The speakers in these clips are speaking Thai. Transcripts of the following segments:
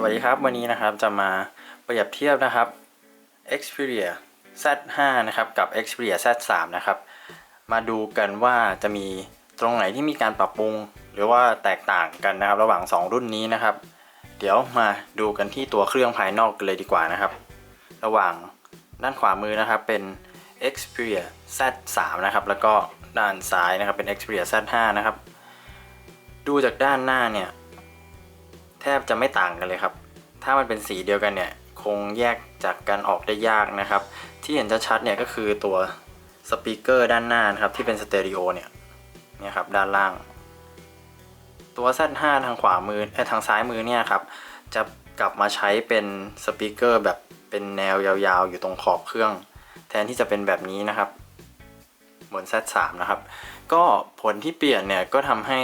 สวัสดีครับ วันนี้นะครับจะมาเปรียบเทียบนะครับ Xperia Z5 นะครับกับ Xperia Z3 นะครับ มาดูกันว่าจะมีตรงไหนที่มีการปรับปรุง หรือว่าแตกต่างกันนะครับ ระหว่าง 2 รุ่นนี้นะครับ เดี๋ยวมาดูกันที่ตัวเครื่องภายนอกกันเลยดีกว่านะครับ ระหว่างด้านขวามือนะครับเป็น Xperia Z3 นะครับแล้วก็ด้านซ้ายนะครับเป็น Xperia Z5 นะครับ ดูจากด้านหน้าเนี่ย แทบจะไม่ต่างกันเลยครับ ถ้ามันเป็นสีเดียวกันเนี่ยคงแยกจากกันออกได้ยากนะครับ ที่เห็นชัดๆเนี่ยก็คือตัวสปีกเกอร์ด้านหน้านะครับที่เป็นสเตอริโอเนี่ยเนี่ยครับด้านล่าง ตัว Z5 ทางขวามือเอ้ทางซ้ายมือเนี่ยครับจะกลับมาใช้เป็นสปีกเกอร์แบบเป็นแนวยาวๆ อยู่ตรงขอบเครื่อง แทนที่จะเป็นแบบนี้นะครับ เหมือน Z3 นะครับ ก็ผลที่เปลี่ยนเนี่ยก็ทำให้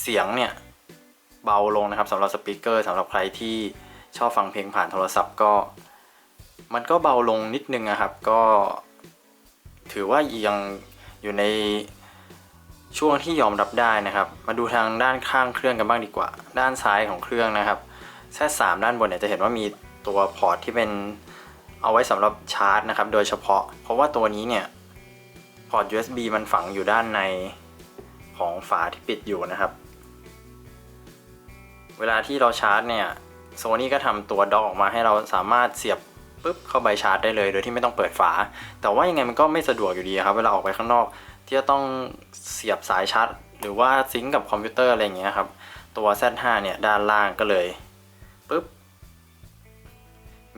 เสียงเนี่ย เบาลงนะครับสำหรับสปีกเกอร์สำหรับใครที่ชอบฟังเพลงผ่านโทรศัพท์ก็ มันก็เบาลงนิดนึงนะครับ ก็ ถือว่ายังอยู่ในช่วงที่ยอมรับได้นะครับ มาดูทางด้านข้างเครื่องกันบ้างดีกว่า ด้านซ้ายของเครื่องนะครับแค่สามด้านบนเนี่ยจะเห็นว่ามีตัวพอร์ตที่เป็นเอาไว้สำหรับชาร์จนะครับ โดยเฉพาะ เพราะว่าตัวนี้เนี่ยพอร์ต USB มันฝังอยู่ด้านในของฝาที่ปิดอยู่นะครับ เวลาที่เราชาร์จเนี่ยโซนี่ก็ทำตัวด็อกออกมาให้เราสามารถเสียบปุ๊บเข้าไปชาร์จได้เลย โดยที่ไม่ต้องเปิดฝา แต่ว่ายังไงมันก็ไม่สะดวกอยู่ดีครับ เวลาออกไปข้างนอก ที่จะต้องเสียบสายชาร์จ หรือว่าซิงก์กับคอมพิวเตอร์อะไรอย่างเงี้ยครับ ตัว Z5 เนี่ยด้านล่างก็เลยปุ๊บ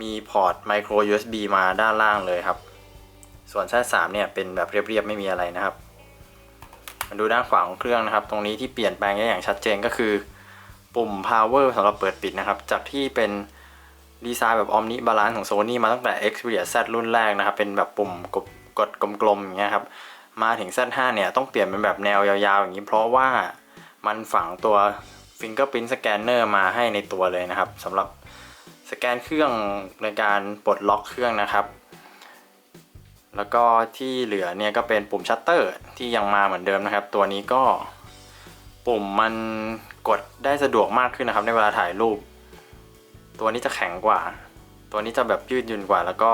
มีพอร์ต micro USB มาด้านล่างเลยครับ ส่วน Z3 เนี่ยเป็นแบบเรียบๆไม่มีอะไรนะครับมาดูด้านขวาของเครื่องนะครับ ตรงนี้ที่เปลี่ยนแปลงได้อย่างชัดเจนก็คือ ปุ่ม power สำหรับเปิดปิดนะครับ จากที่เป็นดีไซน์แบบ omni balance ของ Sony มาตั้งแต่ Xperia Z รุ่นแรกนะครับ เป็นแบบปุ่มกดกดกลมๆอย่างเงี้ยครับ มาถึง Z5 เนี่ยต้องเปลี่ยนเป็นแบบแนวยาวๆ อย่างนี้ เพราะว่ามันฝังตัว fingerprint scanner มาให้ในตัวเลยนะครับสำหรับสแกนเครื่องในการปลดล็อกเครื่องนะครับ แล้วก็ที่เหลือเนี่ยก็เป็นปุ่มชัตเตอร์ที่ยังมาเหมือนเดิมนะครับ ตัวนี้ก็ ปุ่มมันกดได้สะดวกมากขึ้นนะครับ ในเวลาถ่ายรูป ตัวนี้จะแข็งกว่า ตัวนี้จะแบบยืดหยุ่นกว่า แล้วก็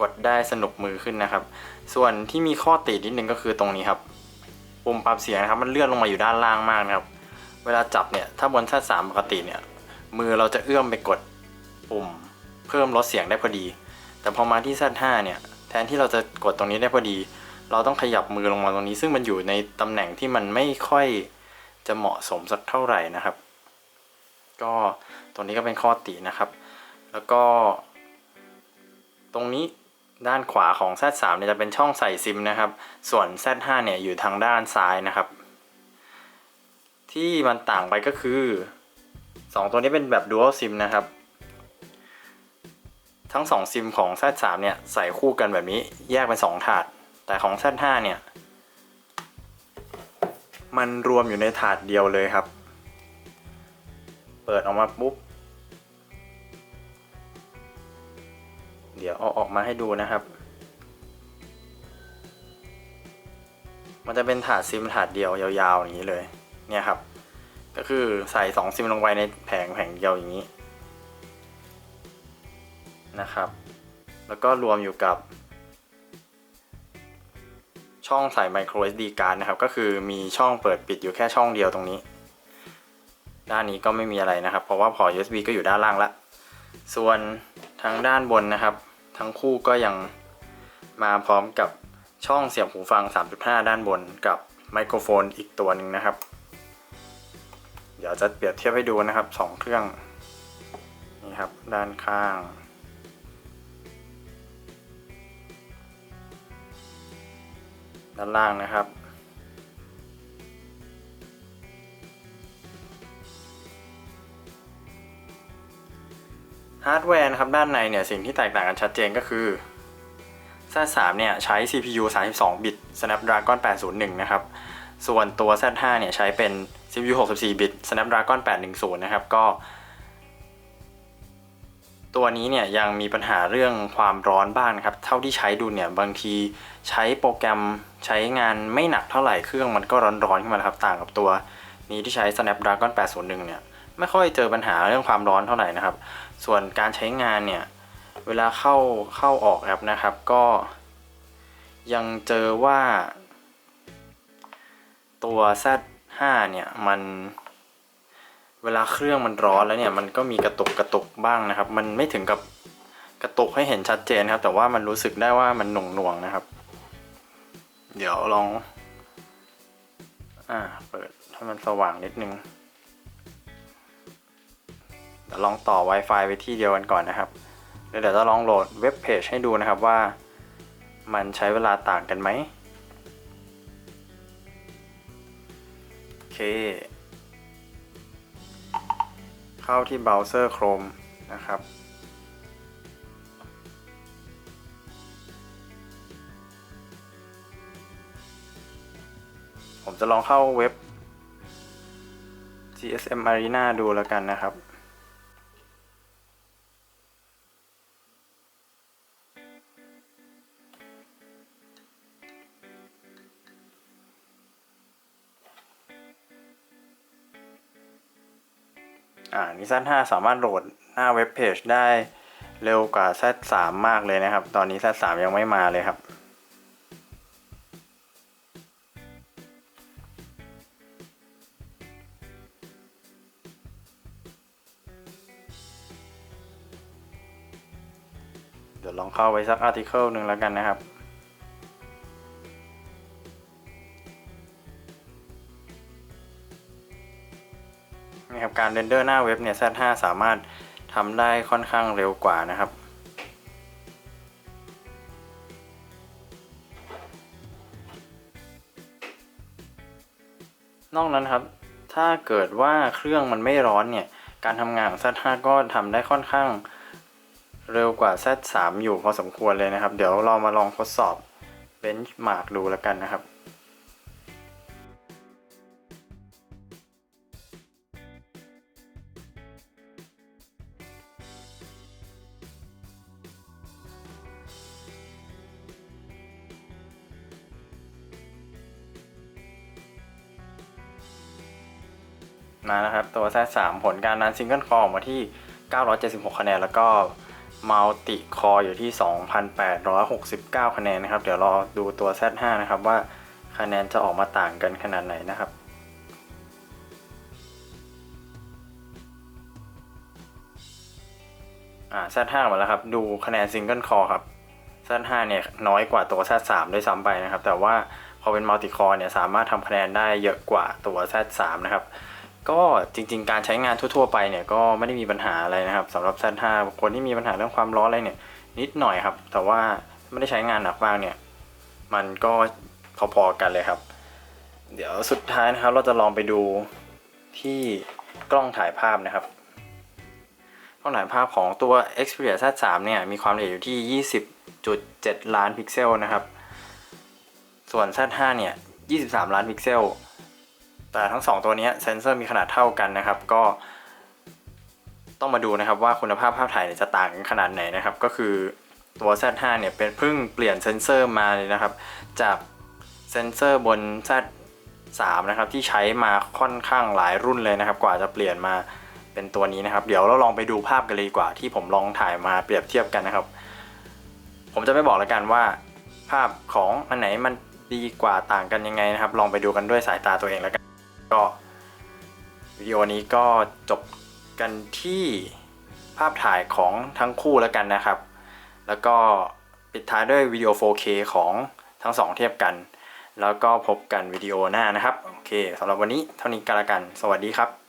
กดได้สนุกมือขึ้นนะครับ ส่วนที่มีข้อตินิดนึงก็คือตรงนี้ครับ ปุ่มปรับเสียงนะครับ มันเลื่อนลงมาอยู่ด้านล่างมากนะครับ เวลาจับเนี่ย ถ้าบนชั้นสามปกติเนี่ย มือเราจะเอื้อมไปกดปุ่มเพิ่มลดเสียงได้พอดี แต่พอมาที่ชั้นห้าเนี่ย แทนที่เราจะกดตรงนี้ได้พอดี เราต้องขยับมือลงมาตรงนี้ ซึ่งมันอยู่ในตำแหน่งที่มันไม่ค่อย จะเหมาะสมสักเท่าไหร่นะครับ ก็ตรงนี้ก็เป็นข้อตินะครับ แล้วก็ ตรงนี้ด้านขวาของ Z3 เนี่ยจะเป็นช่องใส่ซิมนะครับ ส่วน Z5 เนี่ยอยู่ทางด้านซ้ายนะครับ ที่มันต่างไปก็คือ 2 ตัวนี้เป็นแบบ Dual SIM นะครับ ทั้ง 2 ซิมของ Z3 เนี่ยใส่คู่กันแบบนี้แยกเป็น 2 ถาด แต่ของ Z5 เนี่ย มันรวมอยู่ในถาดเดียวเลยครับ เปิดออกมาปุ๊บ เดี๋ยวเอาออกมาให้ดูนะครับ มันจะเป็นถาดซิมถาดเดียวยาวๆอย่างนี้เลย เนี่ยครับ ก็คือใส่2ซิมลงไปในแผงแผงเดียวอย่างนี้นะครับ แล้วก็รวมอยู่กับ ช่องใส่ micro SD card นะครับ ก็คือมีช่องเปิดปิดอยู่แค่ช่องเดียวตรงนี้ ด้านนี้ก็ไม่มีอะไรนะครับ เพราะว่าพอร์ต USB ก็อยู่ด้านล่างละ ส่วนทางด้านบนนะครับ ทั้งคู่ก็ยังมาพร้อมกับช่องเสียบหูฟัง 3.5 ด้านบนกับไมโครโฟนอีกตัวหนึ่งนะครับ เดี๋ยวจะเปรียบเทียบให้ดูนะครับ 2 เครื่อง นี่ครับ ด้านข้าง ด้านล่างนะครับ ฮาร์ดแวร์นะครับด้านในเนี่ยสิ่งที่แตกต่างกันชัดเจนก็คือ Z3 เนี่ยใช้ CPU 32 บิต Snapdragon 801 นะครับ ส่วนตัว Z5 เนี่ยใช้เป็น CPU 64 บิต Snapdragon 810 นะครับ ก็ ตัวนี้เนี่ยยังมีปัญหาเรื่องความร้อนบ้างนะครับ เท่าที่ใช้ดูเนี่ยบางทีใช้โปรแกรมใช้งานไม่หนักเท่าไหร่เครื่องมันก็ร้อนๆขึ้นมาแล้วครับต่างกับตัว นี้ที่ใช้ Snapdragon 801 เนี่ยไม่ค่อยเจอปัญหาเรื่องความร้อนเท่าไหร่นะครับ ส่วนการใช้งานเนี่ยเวลาเข้าเข้าออกแอปนะครับก็ ยังเจอว่า ตัว Z5 เนี่ยมัน เวลาเครื่องมันร้อนแล้วเนี่ยมันก็มีกระตุกกระตุกบ้างนะครับ มันไม่ถึงกับกระตุกให้เห็นชัดเจนครับ แต่ว่ามันรู้สึกได้ว่ามันหน่วงหน่วงๆนะครับ เดี๋ยวลอง อ่า เปิดให้มันสว่างนิดนึงเดี๋ยวลองต่อ Wi-Fi ไปที่เดียวกันก่อนนะครับเดี๋ยวเดี๋ยวจะลองโหลดเว็บเพจให้ดูนะครับว่ามันใช้เวลาต่างกันไหมโอเค เข้าที่เบราว์เซอร์ Chrome นะครับ ผมจะลองเข้าเว็บ GSM Arena ดูแล้วกันนะครับ อ่านิซัน5สามารถโหลดหน้าเว็บเพจได้เร็วกว่า Z3 มากเลยนะครับ ตอนนี้ Z3 ยังไม่มาเลยครับเดี๋ยวลองเข้าไปสักอาร์ติเคิลหนึ่งแล้วกันนะครับ การเรนเดอร์หน้าเว็บเนี่ย Z5 สามารถทำได้ค่อนข้างเร็วกว่านะครับ นอกนั้นครับ ถ้าเกิดว่าเครื่องมันไม่ร้อนเนี่ย การทำงานของ Z5 ก็ทำได้ค่อนข้างเร็วกว่า Z3 อยู่พอสมควรเลยนะครับ เดี๋ยวเรามาลองทดสอบเบนช์มาร์กดูแล้วกันนะครับ ตัว Z3 ผลการนั้นซิงเกิลคอออกมาที่ 976 คะแนน แล้วก็มัลติคออยู่ที่ 2,869 คะแนนนะครับ เดี๋ยวรอดูตัว Z5 นะครับว่าคะแนนจะออกมาต่างกันขนาดไหนนะครับอ่า Z5 มาแล้วครับ ดูคะแนนซิงเกิลคอครับ Z5 เนี่ยน้อยกว่าตัว Z3 ด้วยซ้ำไปนะครับ แต่ว่าพอเป็นมัลติคอเนี่ยสามารถทำคะแนนได้เยอะกว่าตัว Z3 นะครับ ก็จริงๆ การใช้งานทั่วๆ ไปเนี่ยก็ไม่ได้มีปัญหาอะไรนะครับสำหรับ Z5 คนที่มีปัญหาเรื่องความร้อนอะไรเนี่ยนิดหน่อยครับ แต่ว่าไม่ได้ใช้งานหนักมากเนี่ย มันก็พอๆกันเลยครับ เดี๋ยวสุดท้ายนะครับ เราจะลองไปดูที่กล้องถ่ายภาพนะครับ กล้องถ่ายภาพของตัว Xperia Z3 เนี่ยมีความละเอียดอยู่ที่ 20.7 ล้านพิกเซลนะครับ ส่วน Z5 เนี่ย 23 ล้านพิกเซล แต่ทั้ง 2 ตัวนี้เซนเซอร์มีขนาดเท่ากันนะครับ ก็ ต้องมาดูนะครับว่าคุณภาพภาพถ่ายยจะต่างกันขนาดไหนนะครับ ก็คือตัว Z5 เนี่ยเป็นเพิ่งเปลี่ยนเซนเซอร์มาเลยนะครับ จากเซนเซอร์บน Z3 นะครับที่ใช้มาค่อนข้างหลายรุ่นเลยนะครับ กว่าจะเปลี่ยนมาเป็นตัวนี้นะครับ เดี๋ยวเราลองไปดูภาพกันเลยดีกว่า ที่ผมลองถ่ายมาเปรียบเทียบกันนะครับ ผมจะไม่บอกแล้วกันว่า ภาพของอันไหนมันดีกว่าต่างกันยังไงนะครับ ลองไปดูกันด้วยสายตาตัวเองแล้วกัน ก็วิดีโอนี้ก็จบกันที่ภาพถ่ายของทั้งคู่แล้วกันนะครับ แล้วก็ปิดท้ายด้วยวิดีโอ 4K ของทั้งสองเทียบกัน แล้วก็พบกันวิดีโอหน้านะครับ โอเคสำหรับวันนี้เท่านี้กันละกัน สวัสดีครับ